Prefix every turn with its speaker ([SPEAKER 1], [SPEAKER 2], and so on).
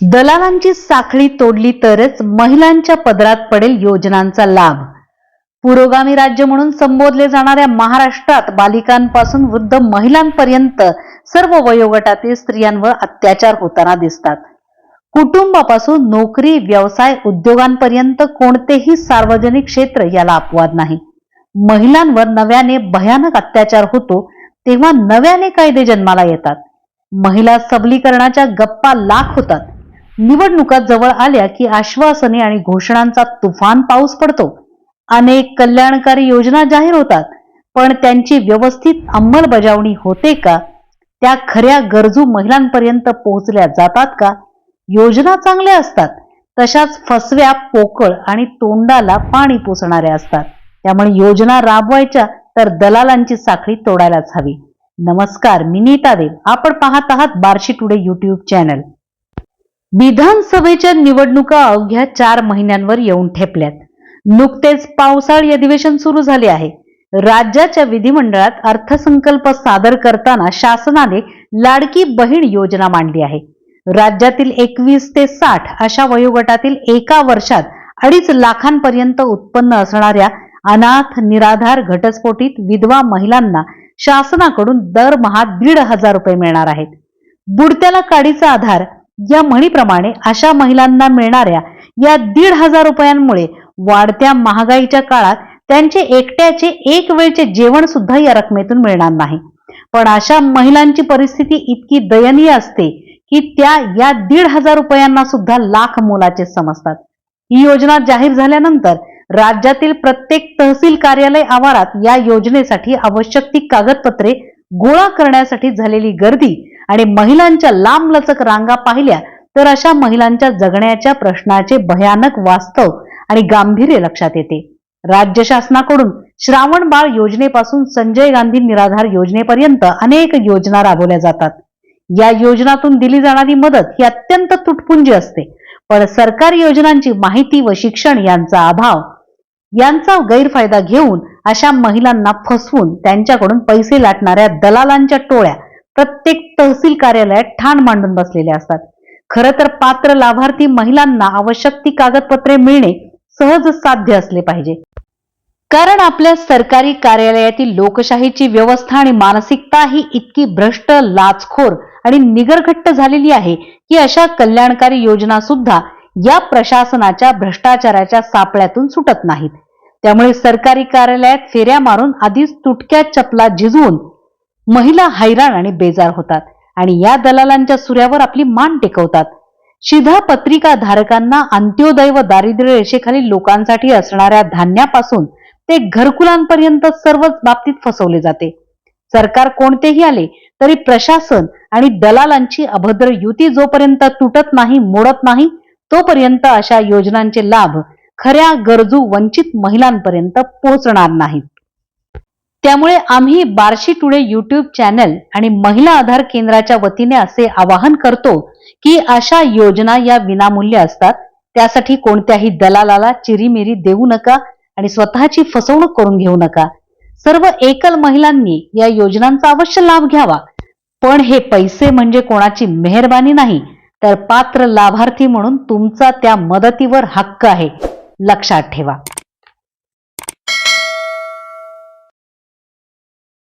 [SPEAKER 1] दलालांची साखळी तोडली तरच महिलांच्या पदरात पडेल योजनांचा लाभ. पुरोगामी राज्य म्हणून संबोधले जाणाऱ्या महाराष्ट्रात बालिकांपासून वृद्ध महिलांपर्यंत सर्व वयोगटातील स्त्रियांवर अत्याचार होताना दिसतात. कुटुंबापासून नोकरी व्यवसाय उद्योगांपर्यंत कोणतेही सार्वजनिक क्षेत्र याला अपवाद नाही. महिलांवर नव्याने भयानक अत्याचार होतो तेव्हा नव्याने कायदे जन्माला येतात. महिला सबलीकरणाच्या गप्पा लाख होतात. निवडणुका जवळ आल्या की आश्वासने आणि घोषणांचा तुफान पाऊस पडतो. अनेक कल्याणकारी योजना जाहीर होतात पण त्यांची व्यवस्थित अंमलबजावणी होते का? त्या खऱ्या गरजू महिलांपर्यंत पोहोचल्या जातात का? योजना चांगल्या असतात तशाच फसव्या पोकळ आणि तोंडाला पाणी पोसणाऱ्या असतात. त्यामुळे योजना राबवायच्या तर दलालांची साखळी तोडायलाच हवी. नमस्कार मी नीता देव. आपण पाहत आहात बार्शी टुडे युट्यूब चॅनल विधानसभेच्या निवडणुका अवघ्या चार महिन्यांवर येऊन ठेपल्यात. नुकतेच पावसाळी अधिवेशन सुरू झाले आहे. राज्याच्या विधिमंडळात अर्थसंकल्प सादर करताना शासनाने लाडकी बहीण योजना मांडली आहे. राज्यातील एकवीस ते साठ अशा वयोगटातील एका वर्षात अडीच लाखांपर्यंत उत्पन्न असणाऱ्या अनाथ निराधार घटस्फोटीत विधवा महिलांना शासनाकडून दरमहा दीड हजार रुपये मिळणार आहेत. बुडत्याला काडीचा आधार या म्हणीप्रमाणे अशा महिलांना मिळणाऱ्या या दीड हजार रुपयांमुळे वाढत्या महागाईच्या काळात त्यांचे एकट्याचे एक वेळचे जेवण सुद्धा या रकमेतून मिळणार नाही. पण अशा महिलांची परिस्थिती इतकी दयनीय असते की त्या या दीड हजार रुपयांना सुद्धा लाख मोलाचे समजतात. ही योजना जाहीर झाल्यानंतर राज्यातील प्रत्येक तहसील कार्यालय आवारात या योजनेसाठी आवश्यक ती कागदपत्रे गोळा करण्यासाठी झालेली गर्दी आणि महिलांच्या लांबलचक रांगा पाहिल्या तर अशा महिलांच्या जगण्याच्या प्रश्नाचे भयानक वास्तव आणि गांभीर्य लक्षात येते. राज्य शासनाकडून श्रावण बाळ योजनेपासून संजय गांधी निराधार योजनेपर्यंत अनेक योजना राबवल्या जातात. या योजनातून दिली जाणारी मदत ही अत्यंत तुटपुंजी असते. पण सरकारी योजनांची माहिती व शिक्षण यांचा अभाव यांचा गैरफायदा घेऊन अशा महिलांना फसवून त्यांच्याकडून पैसे लाटणाऱ्या दलालांच्या टोळ्या प्रत्येक तहसील कार्यालयात ठाण मांडून बसलेले असतात. खरं तर पात्र लाभार्थी महिलांना आवश्यक ती कागदपत्रे मिळणे सहज साध्य असले पाहिजे. कारण आपल्या सरकारी कार्यालयातील लोकशाहीची व्यवस्था आणि मानसिकता ही इतकी भ्रष्ट लाचखोर आणि निगरघट्ट झालेली आहे की अशा कल्याणकारी योजना सुद्धा या प्रशासनाच्या भ्रष्टाचाराच्या सापळ्यातून सुटत नाहीत. त्यामुळे सरकारी कार्यालयात फेऱ्या मारून आधीच तुटक्या चपला झिजवून महिला हैराण आणि बेजार होतात आणि या दलालांच्या सुऱ्यावर आपली मान टेकवतात. शिधा पत्रिका धारकांना अंत्योदय व दारिद्र्य रेषेखालील लोकांसाठी असणाऱ्या धान्यापासून ते घरकुलांपर्यंत सर्वच बाबतीत फसवले जाते. सरकार कोणतेही आले तरी प्रशासन आणि दलालांची अभद्र युती जोपर्यंत तुटत नाही मोडत नाही तोपर्यंत अशा योजनांचे लाभ खऱ्या गरजू वंचित महिलांपर्यंत पोहोचणार नाहीत. त्यामुळे आम्ही बार्शी टुडे युट्यूब चॅनल आणि महिला आधार केंद्राच्या वतीने असे आवाहन करतो की अशा योजना या विनामूल्य असतात. त्यासाठी कोणत्याही दलालाला चिरीमिरी देऊ नका आणि स्वतःची फसवणूक करून घेऊ नका. सर्व एकल महिलांनी या योजनांचा अवश्य लाभ घ्यावा. पण हे पैसे म्हणजे कोणाची मेहरबानी नाही तर पात्र लाभार्थी म्हणून तुमचा त्या मदतीवर हक्क आहे. लक्षात ठेवा.